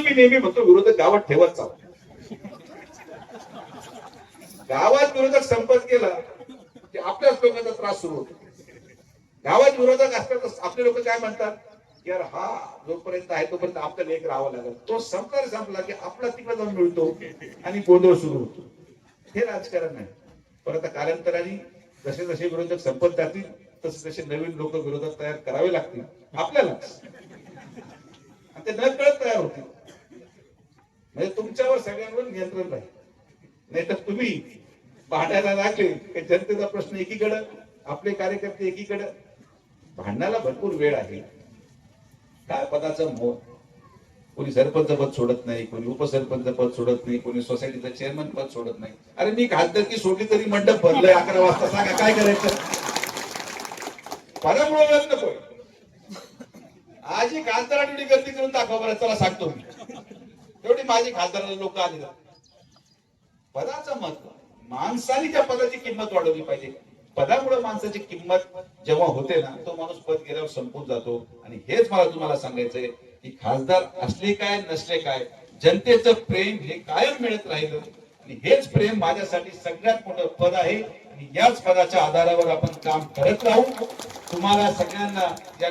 म्हणून मी नेहमी म्हणतो विरोधक गावात ठेवत चालतो गावात विरोधक संपत गेला की आपल्याच लोकांचा त्रास सुरू होतो. गावात विरोधक असतात आपले लोक काय म्हणतात? की यार हा जोपर्यंत आहे तोपर्यंत आपल्याला एक राहावं लागेल. तो संपला संपला की आपला तिकडे जाऊन मिळतो आणि गोंधळ सुरू होतो. हे राजकारण आहे पण आता कालांतराने जसे जसे विरोधक संपत जातील तसे तसे नवीन लोक विरोधक तयार करावे लागतील. आपल्याला ते न कळत तयार होत पण नियंत्रण राहील नाही तुम्ही भांडायला लागले की जनतेचा प्रश्न एकीकडं आपले कार्यकर्ते एकीकडं. भांडणाला भरपूर वेळ आहे. काय पदाचं मोह कोणी सरपंच पद सोडत नाही कोणी उपसरपंच पद सोडत नाही कोणी सोसायटीचं चेअरमन पद सोडत नाही. अरे मी खासदारकी सोडली तरी मंडप भरलंय अकरा वाजता. सांगा काय करायचं? पदामुळे नको नकोय. आजही खासदारांनी गर्दी करून दाखवा बरं चला सांगतो मी. तेवढी माझी खासदाराला लोक आले पदाचं महत्त्व. माणसाने त्या पदाची किंमत वाढवली पाहिजे. पदामुळे माणसाची किंमत जेव्हा होते ना तो माणूस पद गेल्यावर संपून जातो. आणि हेच मला तुम्हाला सांगायचंय की खासदार असले काय नसले काय जनतेचं प्रेम हे कायम मिळत राहिलं. आणि हेच प्रेम माझ्यासाठी सगळ्यात मोठं पद आहे. आणि याच पदाच्या आधारावर आपण काम करत राहू. तुम्हाला सगळ्यांना या